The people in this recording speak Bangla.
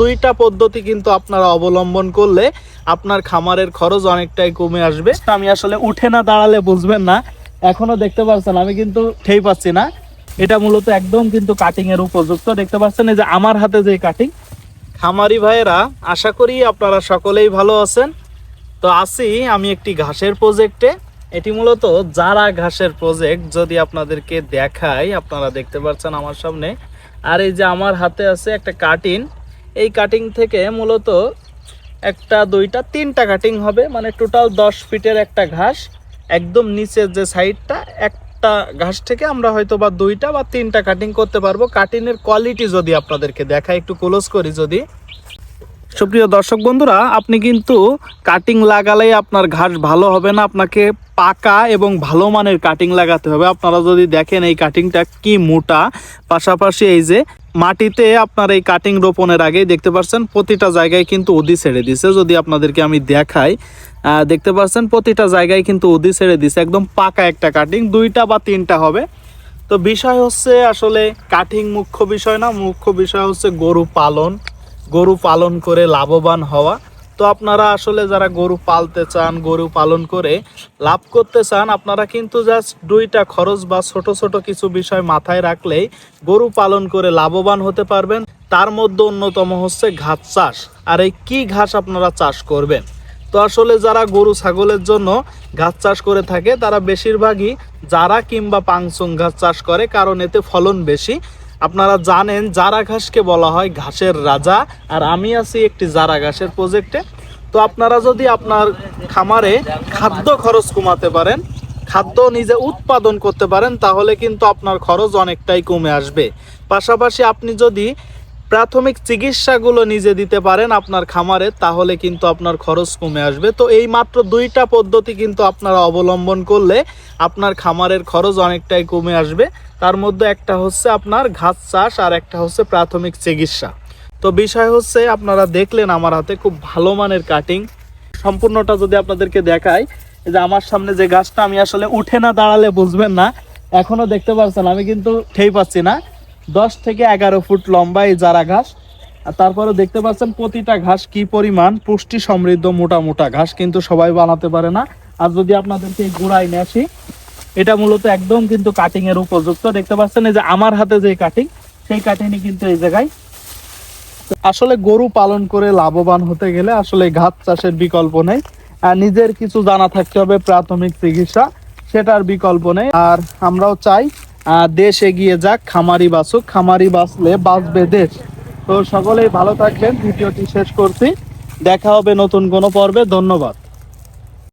দুইটা পদ্ধতি কিন্তু আপনারা অবলম্বন করলে আপনার খামারের খরচ অনেকটাই কমে আসবে। আমি আসলে উঠে না দাঁড়ালে বুঝবেন না। এখনও দেখতে পাচ্ছেন, আমি কিন্তু ঠেই পাচ্ছি না। এটা মূলত একদম কিন্তু কাটিং এর উপযুক্ত। দেখতে পাচ্ছেন এই যে আমার হাতে যে কাটিং খামারি ভাইয়েরা, আশা করি আপনারা সকলেই ভালো আছেন। তো আসি আমি একটি ঘাসের প্রজেক্টে এটি মূলত জারা ঘাসের প্রজেক্ট যদি আপনাদেরকে দেখাই, আপনারা দেখতে পাচ্ছেন আমার সামনে। আর এই যে আমার হাতে আছে একটা কাটিং এই কাটিং থেকে মূলত একটা, দুইটা, তিনটা কাটিং হবে। মানে টোটাল দশ ফিটের একটা ঘাস। একদম নিচের যে সাইডটা একটা ঘাস থেকে আমরা হয়তো বা দুইটা বা তিনটা কাটিং করতে পারব। কাটিংয়ের কোয়ালিটি যদি আপনাদেরকে দেখাই, একটু ক্লোজ করি যদি। সুপ্রিয় দর্শক বন্ধুরা, আপনি কিন্তু কাটিং লাগালেই আপনার ঘাস ভালো হবে না। আপনাকে পাকা এবং ভালো মানের কাটিং লাগাতে হবে। আপনারা যদি দেখেন এই কাটিংটা কি মোটা, পাশাপাশি এই যে মাটিতে আপনার এই কাটিং রোপণের আগেই দেখতে পাচ্ছেন প্রতিটা জায়গায় কিন্তু উদি ছেড়ে দিছে। যদি আপনাদেরকে আমি দেখাই দেখতে পাচ্ছেন প্রতিটা জায়গায় কিন্তু উদি ছেড়ে দিছে। একদম পাকা একটা কাটিং দুইটা বা তিনটা হবে। তো বিষয় হচ্ছে আসলে কাটিং মুখ্য বিষয় না, মুখ্য বিষয় হচ্ছে গরু পালন। গরু পালন করে লাভবান হওয়া। তো আপনারা আসলে যারা গরু পালতে চান, গরু পালন করে লাভ করতে চান, আপনারা কিন্তু জাস্ট দুইটা খরচ বা ছোট ছোট কিছু বিষয় মাথায় রাখলেই গরু পালন করে লাভবান হতে পারবেন। তার মধ্যে অন্যতম হচ্ছে ঘাস চাষ। আর এই কী ঘাস আপনারা চাষ করবেন? তো আসলে যারা গরু ছাগলের জন্য ঘাস চাষ করে থাকে, তারা বেশিরভাগই যারা কিংবা পাংসুং ঘাস চাষ করে, কারণ এতে ফলন বেশি। আপনারা জানেন জারা ঘাসকে বলা হয় ঘাসের রাজা, আর আমি আছি একটি জারা ঘাসের প্রজেক্টে তো আপনারা যদি আপনার খামারে খাদ্য খরচ কমাতে পারেন, খাদ্য নিজে উৎপাদন করতে পারেন, তাহলে কিন্তু আপনার খরচ অনেকটাই কমে আসবে। পাশাপাশি আপনি যদি প্রাথমিক চিকিৎসাগুলো নিজে দিতে পারেন আপনার খামারে, তাহলে কিন্তু আপনার খরচ কমে আসবে। তো এই মাত্র দুইটা পদ্ধতি কিন্তু আপনারা অবলম্বন করলে আপনার খামারের খরচ অনেকটাই কমে আসবে। তার মধ্যে একটা হচ্ছে আপনার ঘাস চাষ আর একটা হচ্ছে প্রাথমিক চিকিৎসা। তো বিষয় হচ্ছে আপনারা দেখলেন আমার হাতে খুব ভালো মানের কাটিং সম্পূর্ণটা যদি আপনাদেরকে দেখাই যে আমার সামনে যে গাছটা আমি আসলে উঠে না দাঁড়ালে বুঝবেন না। এখনও দেখতে পাচ্ছেন, আমি কিন্তু ঠেই পাচ্ছি না। দশ থেকে এগারো ফুট লম্বা এই জারা ঘাস। আর তারপরে দেখতে পাচ্ছেন প্রতিটা ঘাস কি পরিমাণ? পুষ্টি সমৃদ্ধ মোটা মোটা ঘাস কিন্তু সবাই বানাতে পারে না। আর যদি আপনাদেরকে গোড়ায় নিয়ে আসি, এটা মূলত একদম কিন্তু কাটিং এর উপযুক্ত। দেখতে পাচ্ছেন এই যে আমার হাতে যে কাটিং সেই কাটিংই কিন্তু এই জায়গায়। আসলে গরু পালন করে লাভবান হতে গেলে আসলে ঘাস চাষের বিকল্প নেই। আর নিজের কিছু জানা থাকতে হবে প্রাথমিক চিকিৎসা, সেটার বিকল্প নেই। আর আমরাও চাই দেশ এগিয়ে যাক, খামারি বাঁচুক, খামারি বাঁচলে বাঁচবে দেশ। তো সকলেই ভালো থাকবেন, ভিডিওটি শেষ করছি। দেখা হবে নতুন কোনো পর্বে, ধন্যবাদ।